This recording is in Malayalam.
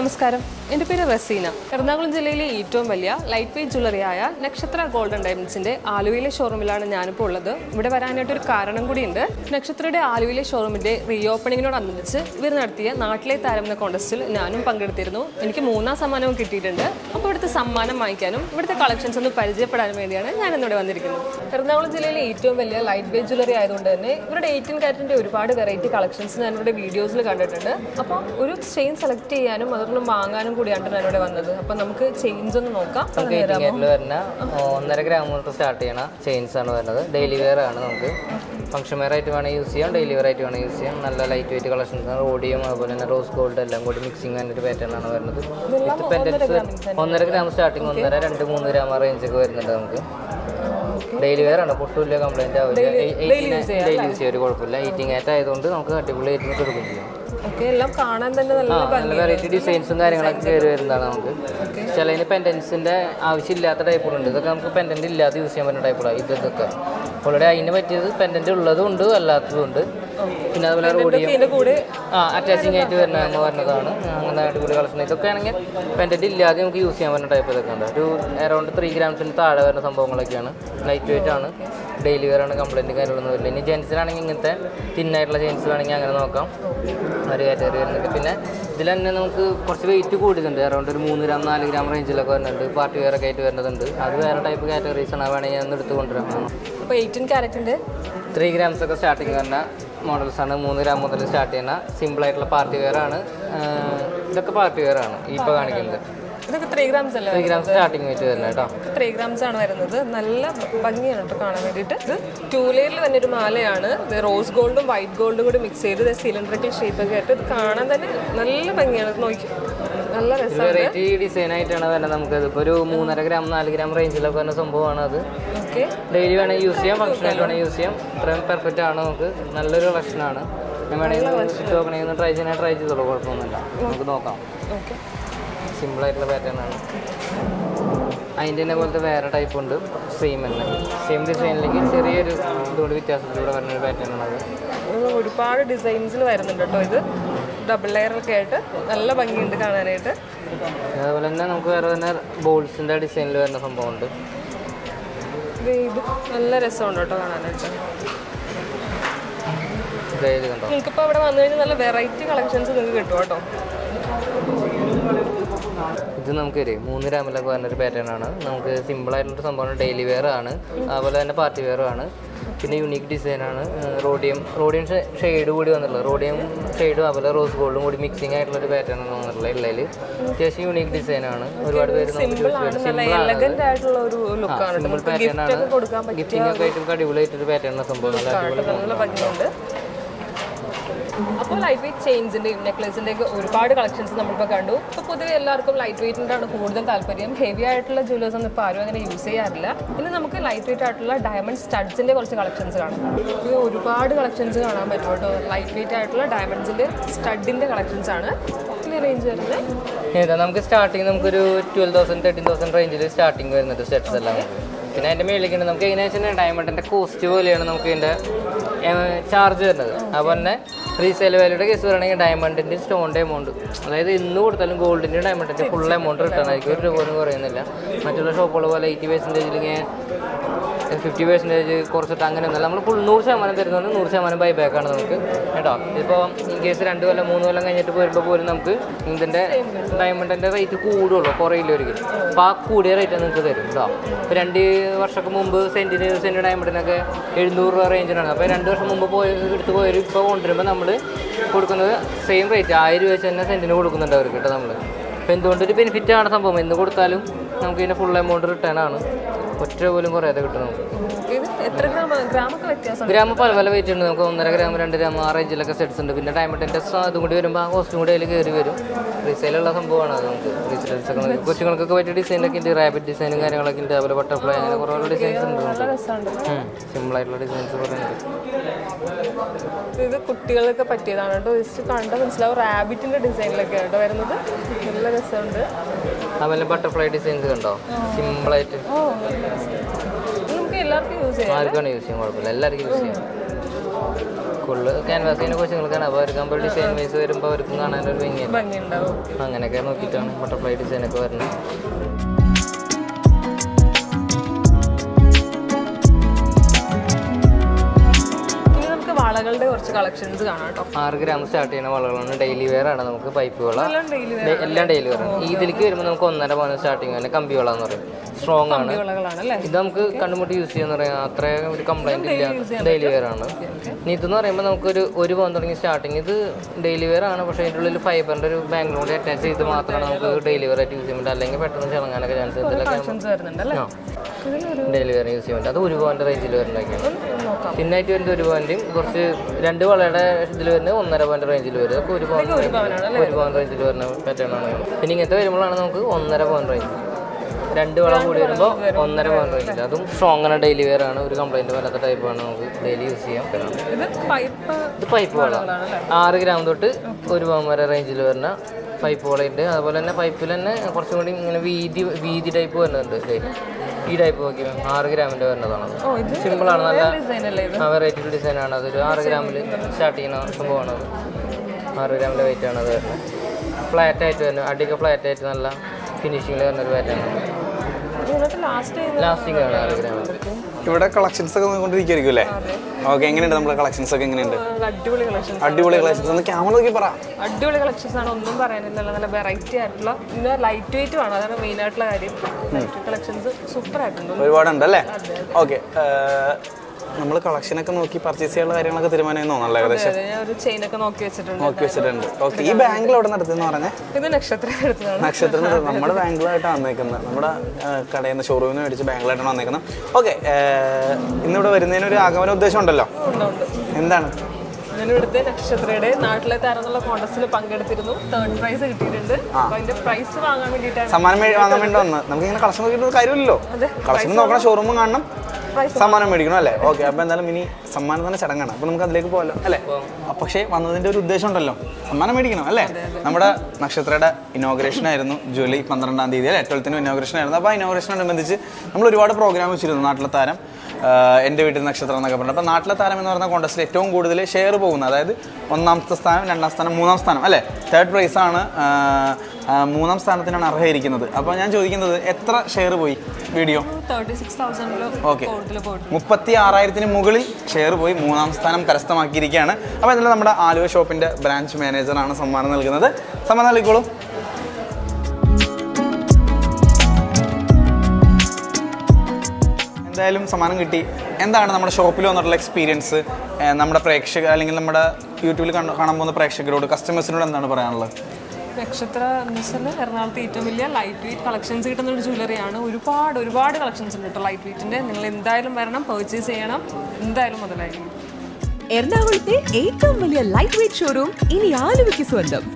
നമസ്കാരം. എന്റെ പേര് റസീന. എറണാകുളം ജില്ലയിലെ ഏറ്റവും വലിയ ലൈറ്റ് വെയ്റ്റ് ജ്വല്ലറിയായ നക്ഷത്ര ഗോൾഡൻ ഡയമണ്ട്സിന്റെ ആലുവയിലെ ഷോറൂമിലാണ് ഞാനിപ്പോൾ ഉള്ളത്. ഇവിടെ വരാനായിട്ട് ഒരു കാരണം കൂടിയുണ്ട്. നക്ഷത്രയുടെ ആലുവയിലെ ഷോറൂമിന്റെ റീ ഓപ്പണിങ്ങിനോടനുബന്ധിച്ച് ഇവർ നടത്തിയ നാട്ടിലെ താരം എന്ന ഞാനും പങ്കെടുത്തിരുന്നു. എനിക്ക് മൂന്നാം സമ്മാനവും കിട്ടിയിട്ടുണ്ട്. അപ്പോൾ ഇവിടുത്തെ സമ്മാനം വാങ്ങിക്കാനും ഇവിടുത്തെ കളക്ഷൻസ് ഒന്ന് പരിചയപ്പെടാനും വേണ്ടിയാണ് ഞാൻ ഇന്നിവിടെ വന്നിരിക്കുന്നത്. എറണാകുളം ജില്ലയിലെ ഏറ്റവും വലിയ ലൈറ്റ് വെയ്റ്റ് ജ്വല്ലറി ആയതുകൊണ്ട് തന്നെ ഇവരുടെ എയ്റ്റീൻ കാരറ്റിന്റെ ഒരുപാട് വെറൈറ്റി കളക്ഷൻസ് ഞാൻ ഇവിടെ വീഡിയോസിൽ കണ്ടിട്ടുണ്ട്. അപ്പോൾ ഒരു ചെയിൻ സെലക്ട് ചെയ്യാനും അതൊന്നും വാങ്ങാനും കൂടിയാണ് ഞാൻ ഇവിടെ വന്നത്. അപ്പൊ നമുക്ക് ചെയിൻസ് ഒന്ന് നോക്കാം. വരുന്ന ഒന്നര ഗ്രാം തൊട്ട് സ്റ്റാർട്ട് ചെയ്യണ ചെയിൻസ് ആണ് വരുന്നത്. ഡെയിലി വെയർ ആണ് നമുക്ക്. ഫംഗ്ഷൻ വെയർ ആയിട്ട് വേണമെങ്കിൽ യൂസ് ചെയ്യാം. ഡെയിലി വെയർ ആയിട്ട് വേണമെങ്കിൽ യൂസ് ചെയ്യാം. നല്ല ലൈറ്റ് വെയിറ്റ് കളക്ഷൻസ് ആണ്. റോഡിയും അതുപോലെ തന്നെ റോസ് ഗോൾഡ് എല്ലാം കൂടി മിക്സിംഗ് ആയിട്ട് പാറ്റേൺ ആണ് വരുന്നത്. വിത്ത് പെൻഡൻസ് ഒന്നര ഗ്രാം സ്റ്റാർട്ടിങ് ഒന്നര രണ്ട് മൂന്ന് ഗ്രാം റേഞ്ച് ഒക്കെ വരുന്നുണ്ട് നമുക്ക്. ഡെയിലി വെയർ ആണ്. പൊട്ടുമില്ല കംപ്ലൈന്റ് ആവില്ല. ഡെയിലി യൂസ് ചെയ്യാം ഒരു കുഴപ്പമില്ല. ഈറ്റിംഗ് ആയിട്ട് ആയതുകൊണ്ട് നമുക്ക് അടിപൊളി ആയിട്ട് കൊടുക്കുകയും ചെയ്യാം. ഓക്കെ എല്ലാം കാണാൻ തന്നെ നല്ല വെറൈറ്റി ഡിസൈൻസും കാര്യങ്ങളൊക്കെ കയറി വരുന്നതാണ് നമുക്ക്. ചിലതിന് പെൻഡൻസിന്റെ ആവശ്യമില്ലാത്ത ടൈപ്പുകളുണ്ട് ഇതൊക്കെ നമുക്ക് പെൻഡന്റ് ഇല്ലാതെ യൂസ് ചെയ്യാൻ പറ്റുന്ന ടൈപ്പുകളാണ് ഇതൊക്കെ. ഓൾറെഡി അതിന് പറ്റിയത് പെൻഡന്റ് ഉള്ളതും ഉണ്ട് അല്ലാത്തതും ഉണ്ട്. പിന്നെ അതുപോലെ റോഡിയും ആ അറ്റാച്ചിങ് ആയിട്ട് വരുന്ന പറഞ്ഞതാണ് അങ്ങനെ അടിപൊളി കളക്ഷൻ. ഇതൊക്കെ ആണെങ്കിൽ പെൻഡന്റ് ഇല്ലാതെ നമുക്ക് യൂസ് ചെയ്യാൻ പറ്റുന്ന ടൈപ്പ് ഇതൊക്കെ ഉണ്ട്. ഒരു അറൗണ്ട് ത്രീ ഗ്രാംസിന് താഴെ വരുന്ന സംഭവങ്ങളൊക്കെയാണ്. ലൈറ്റ് വെയിറ്റ് ആണ്. ഡെയിലി വെയർ ആണ് കംപ്ലൈന്റ് കാര്യങ്ങളൊന്നും വരില്ല ഇനി ജെൻസിനാണെങ്കിൽ ഇങ്ങനത്തെ തിന്നായിട്ടുള്ള ജെൻസ് വേണമെങ്കിൽ അങ്ങനെ നോക്കാം. ഒരു കാറ്റഗറി വരുന്നുണ്ട്. പിന്നെ ഇതിൽ തന്നെ നമുക്ക് കുറച്ച് വെയിറ്റ് കൂടിയതുണ്ട് അറൗണ്ട് ഒരു മൂന്ന് ഗ്രാം നാല് ഗ്രാം റേഞ്ചിലൊക്കെ വരുന്നുണ്ട്. പാർട്ടി വെയർ ഒക്കെ ആയിട്ട് വരുന്നതുണ്ട്. അത് വേറെ ടൈപ്പ് കാറ്റഗറീസ് ആണ്. വേണമെങ്കിൽ ഞാൻ എടുത്ത് കൊണ്ടുവരാം. അപ്പോൾ എയ്റ്റീൻ ക്യാരറ്റിന്റെ ത്രീ ഗ്രാംസ് ഒക്കെ സ്റ്റാർട്ടിങ് വരുന്ന മോഡൽസ് ആണ് മൂന്ന് ഗ്രാം മുതൽ സ്റ്റാർട്ട് ചെയ്യുന്ന സിമ്പിൾ ആയിട്ടുള്ള പാർട്ടി വെയർ ആണ്. ഇതൊക്കെ പാർട്ടി വെയർ ആണ് ഇപ്പോൾ കാണിക്കുന്നത്. ഇതൊക്കെ ത്രീ ഗ്രാംസ് അല്ലേ? ത്രീ ഗ്രാംസ് സ്റ്റാർട്ടിങ് വെച്ച് വരുന്നത് കേട്ടോ. ത്രീ ഗ്രാംസ് ആണ് വരുന്നത്. നല്ല ഭംഗിയാണ് കേട്ടോ കാണാൻ വേണ്ടിയിട്ട്. ഇത് ടൂ ലെയറിൽ തന്നെ ഒരു മാലയാണ്. ഇത് റോസ് ഗോൾഡും വൈറ്റ് ഗോൾഡും കൂടി മിക്സ് ചെയ്ത് സിലിണ്ടറിക്കൽ ഷേപ്പ് ഒക്കെ ആയിട്ട് ഇത് കാണാൻ തന്നെ നല്ല ഭംഗിയാണ്. ഇത് നോക്കി. നല്ല വെറൈറ്റി ഡിസൈൻ ആയിട്ടാണ് വരുന്നത്. നമുക്ക് ഇപ്പോൾ ഒരു മൂന്നര ഗ്രാം നാല് ഗ്രാം റേഞ്ചിലൊക്കെ വരുന്ന സംഭവമാണ് അത്. ഡെയിലി വേണമെങ്കിൽ യൂസ് ചെയ്യാം ഫംഗ്ഷനായിട്ട് വേണമെങ്കിൽ യൂസ് ചെയ്യാം. ഇത്രയും പെർഫെക്റ്റ് ആണ് നമുക്ക്. നല്ലൊരു കളക്ഷനാണ് ഞാൻ വേണമെങ്കിൽ ചുറ്റി നോക്കണമെങ്കിൽ ഒന്ന് ട്രൈ ചെയ്യാൻ ട്രൈ ചെയ്തോളൂ കുഴപ്പമൊന്നുമില്ല. നമുക്ക് നോക്കാം. സിമ്പിൾ ആയിട്ടുള്ള പാറ്റേൺ ആണ്. അതിന്റെ തന്നെ പോലത്തെ വേറെ ടൈപ്പ് ഉണ്ട്. സെയിം തന്നെ. സെയിം ഡിസൈനിലേക്ക് ചെറിയൊരു ഇതുകൊണ്ട് വ്യത്യാസത്തിലൂടെ വരുന്ന ഒരു പാറ്റേൺ ആണ് അത്. ഒരുപാട് ഡിസൈൻസിൽ വരുന്നുണ്ട് കേട്ടോ ഇത്. ഡബിൾ ലെയറൊക്കെ ആയിട്ട് നല്ല ഭംഗിയുണ്ട് കാണാനായിട്ട്. അതുപോലെ തന്നെ നമുക്ക് വേറെ തന്നെ ബോൾസിന്റെ ഡിസൈനിൽ വരുന്ന സംഭവമുണ്ട്. ഇത് ഇത് നല്ല രസമുണ്ട് കേട്ടോ കാണാനായിട്ട്. നിങ്ങൾക്കിപ്പോൾ ഇവിടെ വന്നു കഴിഞ്ഞാൽ നല്ല വെറൈറ്റി കളക്ഷൻസ് നിങ്ങൾക്ക് കിട്ടും കേട്ടോ. ഇത് നമുക്ക് ഒരു മൂന്ന് ഗ്രാമിലൊക്കെ വരുന്നൊരു പാറ്റേൺ ആണ്. നമുക്ക് സിമ്പിൾ ആയിട്ടുള്ള സംഭവമാണ്. ഡെയിലി വെയർ ആണ്. അതുപോലെ തന്നെ പാർട്ടി വെയർ ആണ്. പിന്നെ യുണീക്ക് ഡിസൈൻ ആണ്. റോഡിയം റോഡിയം ഷെയ്ഡ് കൂടി വന്നിട്ടുള്ളത്. റോഡിയം ഷെയ്ഡും അതുപോലെ റോസ് ഗോൾഡും കൂടി മിക്സിംഗ് ആയിട്ടുള്ള ഒരു പാറ്റേൺ ആണ് വന്നിട്ടുള്ളത് ഇല്ലയിൽ അത്യാവശ്യം യുണീക്ക് ഡിസൈൻ ആണ്. ഒരുപാട് പേര് സിമ്പിൾ പാറ്റേൺ ആണ്. ഗിഫ്റ്റിംഗ് ഒക്കെ ആയിട്ട് അടിപൊളിയായിട്ടൊരു പാറ്റേൺ സംഭവം. നല്ല അടിപൊളി അപ്പോൾ ലൈറ്റ് വെയിറ്റ് ചെയിൻസിന്റെയും നെക്ലേസിന്റെ ഒക്കെ ഒരുപാട് കളക്ഷൻസ് നമ്മളിപ്പോൾ കണ്ടു. ഇപ്പോൾ പൊതുവെ എല്ലാവർക്കും ലൈറ്റ് വെയിറ്റിന്റെ ആണ് കൂടുതൽ താല്പര്യം. ഹെവി ആയിട്ടുള്ള ജ്വല്ലേഴ്സ് ഒന്നും ഇപ്പോൾ ആരും അങ്ങനെ യൂസ് ചെയ്യാറില്ല. ഇനി നമുക്ക് ലൈറ്റ് വെയിറ്റ് ആയിട്ടുള്ള ഡയമണ്ട് സ്റ്റഡ്സിന്റെ കുറച്ച് കളക്ഷൻസ് കാണാം. ഒരുപാട് കളക്ഷൻസ് കാണാൻ പറ്റും കേട്ടോ. ലൈറ്റ് വെയിറ്റ് ആയിട്ടുള്ള ഡയമണ്ട്സിന്റെ സ്റ്റഡിന്റെ കളക്ഷൻസ് ആണ്. ഏതാ നമുക്ക് സ്റ്റാർട്ടിങ് നമുക്കൊരു ട്വൽവ് തൗസൻഡ് തേർട്ടീൻ തൗസൻഡ് റേഞ്ചിൽ സ്റ്റാർട്ടിങ് വരുന്നത് സെറ്റ്സ് എല്ലാം പിന്നെ അതിന്റെ മേളിലേക്ക് നമുക്ക് എങ്ങനെയാണെന്ന് വെച്ചാൽ ഡയമണ്ടിന്റെ കോസ്റ്റ് പോലെയാണ് നമുക്ക് ഇതിന്റെ ചാർജ് വരുന്നത്. അതുപോലെ തന്നെ റീസെയിൽ വാല്യൂടെ കേസ് പറയുകയാണെങ്കിൽ ഡയമണ്ടിന്റെ സ്റ്റോണിന്റെ എമൗണ്ട് അതായത് ഇന്ന് കൊടുത്താലും ഗോൾഡിന്റെ ഡയമണ്ടിന്റെ ഫുൾ എമൗണ്ട് റിട്ടേൺ ആയിരിക്കും. ഒരു രൂപ പോലും കുറയുന്നില്ല. മറ്റുള്ള ഷോപ്പുകൾ പോലെ എയ്റ്റി പെർസെന്റേജിൽ ഇങ്ങനെ ഫിഫ്റ്റി പെർസെന്റേജ് കുറച്ചിട്ട് അങ്ങനെ ഒന്നല്ല നമ്മൾ ഫുൾ നൂറ് ശതമാനം തരുന്നുണ്ട് നൂറ് ശതമാനം ബൈ ബാക്കാണ് നമുക്ക്. കേട്ടോ? ഇപ്പോൾ ഇൻ കേസ് രണ്ട് കൊല്ലം മൂന്ന് കൊല്ലം കഴിഞ്ഞിട്ട് വരുമ്പോൾ പോലും നമുക്ക് ഇതിന്റെ ഡയമണ്ടിന്റെ റേറ്റ് കൂടുള്ളൂ. കുറയില്ല ഒരിക്കലും. അപ്പോൾ ആ കൂടിയ റേറ്റ് നിങ്ങൾക്ക് തരും കേട്ടോ. ഇപ്പോൾ രണ്ട് വർഷമൊക്കെ മുമ്പ് സെന്റിന് സെന്റ് ഡയമണ്ടിനൊക്കെ എഴുന്നൂറ് രൂപ റേഞ്ചിനാണ് അപ്പോൾ രണ്ട് വർഷം മുമ്പ് പോയി എടുത്ത് പോയവർ ഇപ്പോൾ കൊണ്ടുവരുമ്പോൾ നമ്മൾ കൊടുക്കുന്നത് സെയിം റേറ്റ് ആയിരം രൂപ വെച്ച് തന്നെ സെന്റിന് കൊടുക്കുന്നുണ്ട് അവർക്ക് കേട്ടോ നമ്മൾ അപ്പോൾ എന്തുകൊണ്ടൊരു ബെനിഫിറ്റ് ആണ് സംഭവം. എന്ന് കൊടുത്താലും നമുക്ക് ഇതിന്റെ ഫുൾ എമൗണ്ട് റിട്ടേൺ ആണ്. ഒറ്റ പോലും കുറയാതെ കിട്ടും നമുക്ക് എത്ര ഗ്രാം ഗ്രാമൊക്കെ വ്യത്യാസം ഗ്രാം പല പല വെയിറ്റ് ഉണ്ട്. നമുക്ക് ഒന്നര ഗ്രാം രണ്ട് ഗ്രാം ആ റേഞ്ചിലൊക്കെ സെറ്റ്സ് ഉണ്ട്. പിന്നെ ഡയമണ്ടിന്റെ അതും കൂടി വരുമ്പോൾ ആ കോസ്റ്റും കൂടി അതിൽ കയറി വരും. റീസെയിലുള്ള സംഭവമാണ് അത് നമുക്ക്. റീസെയിൽസ് ഒക്കെ കൊച്ചുങ്ങൾക്കൊക്കെ പറ്റിയ ഡിസൈനൊക്കെ ഉണ്ട്. റാബിറ്റ് ഡിസൈനും കാര്യങ്ങളൊക്കെ ഉണ്ട്. അതുപോലെ ബട്ടർഫ്ലൈ അങ്ങനെ കുറേ ഡിസൈൻസ് ഉണ്ട് സിമ്പിളായിട്ടുള്ള ഡിസൈൻസ് കുറേ ഉണ്ട്. ഇത് കുട്ടികൾക്ക് പറ്റിയതാണ് കേട്ടോ. ജസ്റ്റ് കണ്ട മനസ്സിലാവും. റാബിറ്റിന്റെ ഡിസൈനിലൊക്കെ കേട്ടോ വരുന്നത്. നല്ല രസമുണ്ട്. അതുപോലെ ബട്ടർഫ്ലൈ ഡിസൈൻസ് കണ്ടോ? സിമ്പിളായിട്ട് എല്ലാവർക്കും യൂസ് ചെയ്യാം. ആർക്കാണ് യൂസ് ചെയ്യാൻ കുഴപ്പമില്ല. എല്ലാവർക്കും യൂസ് ചെയ്യാം. ഫുള്ള് ക്യാൻവാസിനെ കൊച്ചുങ്ങൾക്കാണ് അപ്പോൾ അവർക്ക് ആകുമ്പോൾ ഡിസൈൻ വൈസ് വരുമ്പോൾ അവർക്കും കാണാനൊരു ഭംഗിയാണ് അങ്ങനെയൊക്കെ നോക്കിയിട്ടാണ് ബട്ടർഫ്ലൈ ഡിസൈനൊക്കെ വരുന്നത്. വളകളുടെ കുറച്ച് കളക്ഷൻസ് കാണാം കേട്ടോ. ആറ് ഗ്രാം സ്റ്റാർട്ട് ചെയ്യുന്ന വളകളാണ്. ഡെയിലി വെയർ ആണ്. നമുക്ക് പൈപ്പ് വള എല്ലാം ഡെയിലി വെയർ ആണ്. ഇതിലേക്ക് വരുമ്പോൾ നമുക്ക് ഒന്നര പവൻ സ്റ്റാർട്ടിങ് തന്നെ കമ്പി വള എന്ന് പറയും. സ്ട്രോങ് ആണ്. ഇത് നമുക്ക് കണ്ടുമുട്ടി യൂസ് ചെയ്യാന്ന് പറയാം. അത്ര ഒരു കംപ്ലൈന്റ് ഇല്ല. ഡെയിലി വെയർ ആണ്. ഇനി ഇതെന്ന് പറയുമ്പോൾ നമുക്ക് ഒരു പവൻ തുടങ്ങി സ്റ്റാർട്ടിങ് ഇത് ഡെയിലി വെയർ ആണ്. പക്ഷേ അതിന്റെ ഉള്ളിൽ ഫൈബറിന്റെ ഒരു ബാങ്ക് അറ്റാച്ച് ചെയ്ത് മാത്രമാണ് നമുക്ക് ഡെയിലി വെയർ ആയിട്ട് യൂസ് ചെയ്യാൻ പറ്റും അല്ലെങ്കിൽ പെട്ടെന്ന് ചിളങ്ങാനൊക്കെ ചാൻസ് എന്തെങ്കിലുമൊക്കെ വെയർ യൂസ് ചെയ്യാൻ പറ്റും. അത് ഒരു പവന്റെ റേഞ്ചിൽ വരുന്നതൊക്കെയാണ്. ഒന്ന് നോക്കാം. പിന്നെ ആയിട്ട് വരുന്നത് ഒരു പവന്റെയും കുറച്ച് രണ്ട് വളയുടെ ഇതിൽ വരുന്നത് ഒന്നര പവന്റെ റേഞ്ചിൽ വരും. അതൊക്കെ ഒരു പവൻ ഒരു പവൻ റേഞ്ചിൽ വരുന്ന പാറ്റേൺ ആണ്. പിന്നെ ഇങ്ങനത്തെ വരുമ്പോഴാണ് നമുക്ക് ഒന്നര പവൻ റേഞ്ച് രണ്ട് വളം കൂടി വരുമ്പോൾ ഒന്നര പവൻ റേഞ്ചിൽ അതും സ്ട്രോങ് ആണ് ഡെയിലി വെയർ ആണ്. ഒരു കംപ്ലൈന്റ് വരാത്ത ടൈപ്പാണ് നമുക്ക് ഡെയിലി യൂസ് ചെയ്യാൻ പറ്റണം ഇത് പൈപ്പ് വള. ആറ് ഗ്രാം തൊട്ട് ഒരു പവൻ വരെ റേഞ്ചിൽ വരുന്ന പൈപ്പ് വളയുണ്ട് അതുപോലെ തന്നെ പൈപ്പിൽ തന്നെ കുറച്ചും കൂടി ഇങ്ങനെ വീതി വീതി ടൈപ്പ് വരുന്നുണ്ട്. ഈ ടൈപ്പ് നോക്കി ആറ് ഗ്രാമിന്റെ വരുന്നതാണ്. സിമ്പിളാണ് നല്ല വെറൈറ്റി ഡിസൈൻ ആണ്. അതൊരു ആറ് ഗ്രാമിൽ സ്റ്റാർട്ട് ചെയ്യുന്ന സംഭവമാണ് അത്. ആറ് ഗ്രാമിന്റെ വെയിറ്റ് ആണ് അത് വരുന്നത്. ഫ്ലാറ്റ് ആയിട്ട് വരുന്നത് അടിയൊക്കെ ഫ്ലാറ്റ് ആയിട്ട് നല്ല ഫിനിഷിങ്ങിൽ വരുന്ന ഒരു പാറ്റേൺ ആണ്. ലാസ്റ്റിംഗ് ആണ് ആറ് ഗ്രാമിൽ ഇവിടെ കളക്ഷൻസ് ഒക്കെ നോക്കിക്കൊണ്ടിരിക്കുമായിരിക്കും അല്ലേ? ഓക്കെ എങ്ങനെയുണ്ട് നമ്മുടെ കളക്ഷൻസ് ഒക്കെ എങ്ങനെയുണ്ട്? അടിപൊളി കളക്ഷൻസ് അടിപൊളി കളക്ഷൻസ് ഒന്ന് ക്യാമറ നോക്കി പറ. അടിപൊളി കളക്ഷൻസ് ആണ്. ഒന്നും പറയാനില്ല. നല്ല വെറൈറ്റി ആയിട്ടുള്ള പിന്നെ ലൈറ്റ് വെയിറ്റ് ആണ്. അതാണ് മെയിൻ ആയിട്ടുള്ള കാര്യം. കളക്ഷൻസ് സൂപ്പർ ആയിട്ടുണ്ട്. ഒരുപാടുണ്ട് അല്ലേ? ഓക്കെ നമ്മൾ കളക്ഷൻ ഒക്കെ നോക്കി പർച്ചേസ് ചെയ്യാനുള്ള കാര്യങ്ങളൊക്കെ തീരുമാനം തോന്നുന്നു ഏകദേശം. ഒരു നോക്കി വെച്ചിട്ടുണ്ട്. നോക്കി വെച്ചിട്ടുണ്ട്. ഓക്കെ ഈ ബാങ്കിൽ എവിടെ നടത്തുന്ന പറഞ്ഞേ? ഇത് നക്ഷത്രം നമ്മുടെ ബാങ്കിലായിട്ടാണ് വന്നേക്കുന്നത്. നമ്മുടെ കടയിൽ നിന്ന് ഷോറൂമിൽ നിന്ന് മേടിച്ച് ബാങ്കിലായിട്ടാണ് വന്നേക്കുന്നത്. ഓക്കെ ഇന്നിവിടെ വരുന്നതിന് ഒരു ആഗമന ഉദ്ദേശം ഉണ്ടല്ലോ? ഉണ്ട്, ഉണ്ട്. എന്താണ്? ഞാൻ ഇവിടുത്തെ നക്ഷത്രയുടെ നാട്ടിലെ തരന്നുള്ള കോൺടസ്റ്റിൽ പങ്കെടുത്തിരുന്നു. തേർഡ് പ്രൈസ് കിട്ടിയിട്ടുണ്ട്. അതിന്റെ പ്രൈസ് വാങ്ങാൻ വേണ്ടിയിട്ടാണ്. സമ്മാനം വാങ്ങാൻ വേണ്ടി വന്നത്. നമുക്ക് ഇങ്ങനെ കളക്ഷൻ നോക്കിയിട്ട് കാര്യമില്ലല്ലോ കളക്ഷൻ നോക്കണം ഷോറൂമും കാണണം. സമ്മാനം മേടിക്കണം അല്ലേ? ഓക്കെ അപ്പോൾ എന്തായാലും ഇനി സമ്മാനം തന്നെ ചടങ്ങാണ്. അപ്പോൾ നമുക്ക് അതിലേക്ക് പോകാമല്ലോ അല്ലേ? പക്ഷേ വന്നതിന്റെ ഒരു ഉദ്ദേശം ഉണ്ടല്ലോ. സമ്മാനം മേടിക്കണം അല്ലേ? നമ്മുടെ നക്ഷത്രയുടെ ഇനോഗ്രേഷൻ ആയിരുന്നു ജൂലൈ പന്ത്രണ്ടാം തീയതി അല്ലേ? ട്വൽത്തിന് ഇനോഗ്രേഷൻ ആയിരുന്നു. അപ്പോൾ ആ ഇനോഗ്രേഷനോടനുബന്ധിച്ച് നമ്മൾ ഒരുപാട് പ്രോഗ്രാം വെച്ചിരുന്നു നാട്ടിലെ താരം. എന്റെ വീട്ടിൽ നക്ഷത്രം എന്നൊക്കെ പറഞ്ഞു അപ്പോൾ നാട്ടിലെ താരം എന്ന് പറഞ്ഞ കോൺടസ്റ്റിൽ ഏറ്റവും കൂടുതൽ ഷെയർ പോകുന്നത് അതായത് ഒന്നാമത്തെ സ്ഥാനം രണ്ടാം സ്ഥാനം മൂന്നാം സ്ഥാനം അല്ലേ? തേർഡ് പ്രൈസാണ് മൂന്നാം സ്ഥാനത്തിനാണ് അർഹയിരിക്കുന്നത് അപ്പോൾ ഞാൻ ചോദിക്കുന്നത് എത്ര ഷെയർ പോയി വീഡിയോ? ഓക്കെ. മുപ്പത്തി ആറായിരത്തിന് മുകളിൽ ഷെയർ പോയി മൂന്നാം സ്ഥാനം കരസ്ഥമാക്കിയിരിക്കുകയാണ്. അപ്പോൾ ഇതിൽ നമ്മുടെ ആലുവ ഷോപ്പിന്റെ ബ്രാഞ്ച് മാനേജറാണ് സമ്മാനം നൽകുന്നത്. സമ്മാനം നൽകിക്കോളൂ. എന്തായാലും സമ്മാനം കിട്ടി. എന്താണ് നമ്മുടെ ഷോപ്പിൽ വന്നിട്ടുള്ള എക്സ്പീരിയൻസ് നമ്മുടെ പ്രേക്ഷക അല്ലെങ്കിൽ നമ്മുടെ യൂട്യൂബിൽ കണ്ട് കാണാൻ പോകുന്ന പ്രേക്ഷകരോട് കസ്റ്റമേഴ്സിനോട് എന്താണ് പറയാനുള്ളത്? നക്ഷത്ര മിസ്സിൽ എറണാകുളത്ത് ഏറ്റവും വലിയ ലൈറ്റ് വെയിറ്റ് കളക്ഷൻസ് കിട്ടുന്ന ഒരു ജ്വല്ലറിയാണ് ഒരുപാട് ഒരുപാട് കളക്ഷൻസ് ഉണ്ട് കേട്ടോ ലൈറ്റ് വെയിറ്റിന്റെ നിങ്ങൾ എന്തായാലും വരണം പർച്ചേസ് ചെയ്യണം. എന്തായാലും മുതലായിരിക്കും. എറണാകുളത്തെ ഏറ്റവും വലിയ ലൈറ്റ് വെയിറ്റ് ഷോറൂം ഇനി ആലുവയ്ക്ക് സ്വന്തം.